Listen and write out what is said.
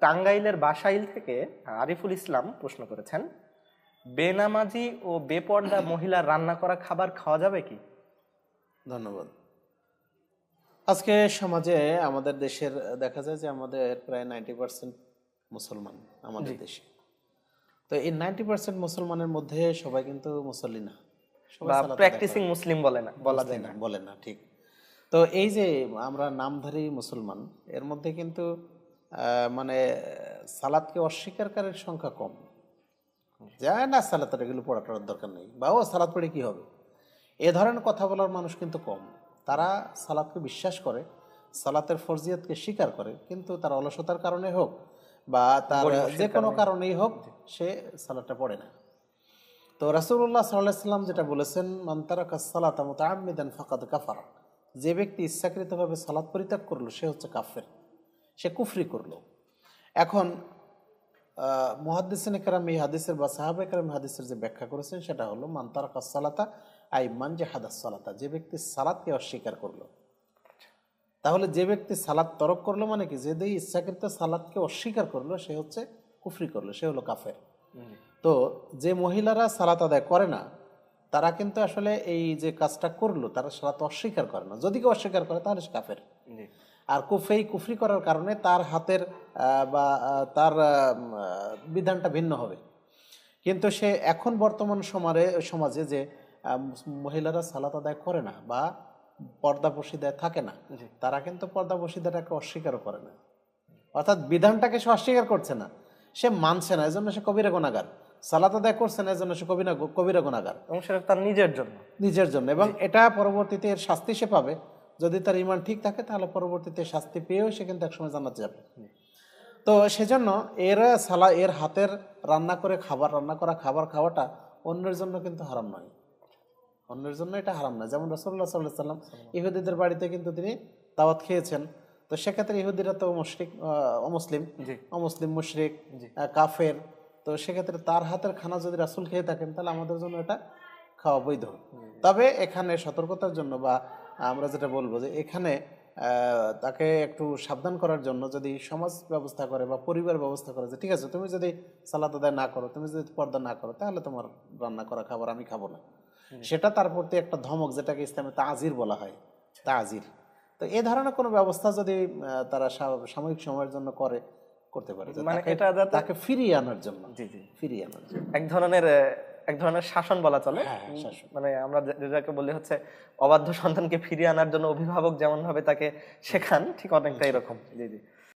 টাঙ্গাইলের বাসাইল থেকে আরিফুল ইসলাম প্রশ্ন করেছেন বেনামাজি ও বেপর্দা মহিলার রান্না করা খাবার খাওয়া যাবে কি? ধন্যবাদ। আজকে সমাজে আমাদের দেশের দেখা যায় যে আমাদের প্রায় নাইনটি পার্সেন্ট মুসলমান আমাদের দেশে। তো এই নাইনটি পার্সেন্ট মুসলমানের মধ্যে সবাই কিন্তু মুসল্লি না। প্র্যাকটিসিং মুসলিম বলে না বলা যায় না। বলে না ঠিক। তো এই যে আমরা নামধারী মুসলমান এর মধ্যে কিন্তু মানে সালাদকে অস্বীকারকারীর সংখ্যা কম। যায় না সালাত এগুলো পড়াটার দরকার নেই। বা ও সালাদ পড়ে কি হবে? এ ধরনের কথা বলার মানুষ কিন্তু কম। তারা সালাদকে বিশ্বাস করে সালাতের ফরজিয়তকে স্বীকার করে কিন্তু তার অলসতার কারণে হোক বা তার যে কোনো কারণেই হোক সে সালাদটা পড়ে না। তো রাসুল্লাহ সাল্লাহ সাল্লাম যেটা বলেছেন মান্তারাকা সালাত মুতাআম্মিদান ফাকাদ কাফার। যে ব্যক্তি ইচ্ছাকৃতভাবে সালাত পরিত্যাগ করল সে হচ্ছে কাফের। সে কুফরি করল। এখন মহাদিসিন একরাম এই হাদিসের বা সাহাবে একরাম হাদিসের যে ব্যাখ্যা করেছেন সেটা হলো মান্তারাকা সালাতা আই মান যে হাদাস সালাতা। যে ব্যক্তি সালাদকে অস্বীকার করল তাহলে যে ব্যক্তি সালাদ তরক করল মানে কি? যে দিয়ে ইচ্ছাকৃত সালাদকে অস্বীকার করল সে হচ্ছে কুফরি করল সে হলো কাফের। তো যে মহিলারা সালাত আদায় করে না তারা কিন্তু আসলে এই যে কাজটা করল তারা সালাত অস্বীকার করে না। যদি কেউ অস্বীকার করে তাহলে সে কাফের। আর কুফেই কুফরি করার কারণে তার হাতের বা তার বিধানটা ভিন্ন হবে। কিন্তু সে এখন বর্তমান সমারে সমাজে যে মহিলারা সালাত আদায় করে না বা পর্দা বসিদায় থাকে না তারা কিন্তু পর্দা বসিদাটাকে অস্বীকারও করে না। অর্থাৎ বিধানটাকে সে অস্বীকার করছে না। সে মানছে না এজন্য সে কবিরা গুণাগার সালাত আদায় করছে না এজন্য সে কবিরা কবিরা গুণাগার এবং সেটা তার নিজের জন্য। নিজের জন্য। এবং এটা পরবর্তীতে এর শাস্তি সে পাবে। যদি তার ইমান ঠিক থাকে তাহলে পরবর্তীতে শাস্তি পেয়েও সে কিন্তু একসময় জানাতে যাবে। তো সেজন্য এর সালা এর হাতের রান্না করে খাবার রান্না করা খাবার খাওয়াটা অন্যের জন্য কিন্তু হারাম নয়। অন্যের জন্য এটা হারাম নয়। যেমন রসল্লাহ সাল্লাহ সাল্লাম ইহুদিদের বাড়িতে কিন্তু তিনি দাওয়াত খেয়েছেন। তো সেক্ষেত্রে ইহুদিরা তো মুশরিক অমুসলিম। অমুসলিম মুশরিক কাফের। তো সেক্ষেত্রে তার হাতের খানা যদি রাসুল খেয়ে থাকেন তাহলে আমাদের জন্য এটা খাওয়া বৈধ। তবে এখানে সতর্কতার জন্য বা আমরা যেটা বলব যে এখানে তাকে একটু সাবধান করার জন্য যদি সমাজ ব্যবস্থা করে বা পরিবার ব্যবস্থা করে যে ঠিক আছে তুমি যদি সালাদ আদায় না করো তুমি যদি পর্দা না করো তাহলে তোমার রান্না করা খাবার আমি খাব না। সেটা তার প্রতি একটা ধমক যেটাকে ইসলামে তাজির বলা হয় তাজির। তো এ ধরনের কোনো ব্যবস্থা যদি তারা সাময়িক সময়ের জন্য করে করতে পারে মানে তাকে- এটা তাকে ফিরিয়ে আনার জন্য। জি জি। ফিরিয়ে আনার জন্য। এক ধরনের এক ধরনের শাসন বলা চলে। হ্যাঁ, হ্যাঁ। মানে আমরা যেটাকে বলি হচ্ছে অবাধ্য সন্তানকে ফিরিয়ে আনার জন্য অভিভাবক যেমন ভাবে তাকে শেখান ঠিক অনেকটা এরকম। জি জি।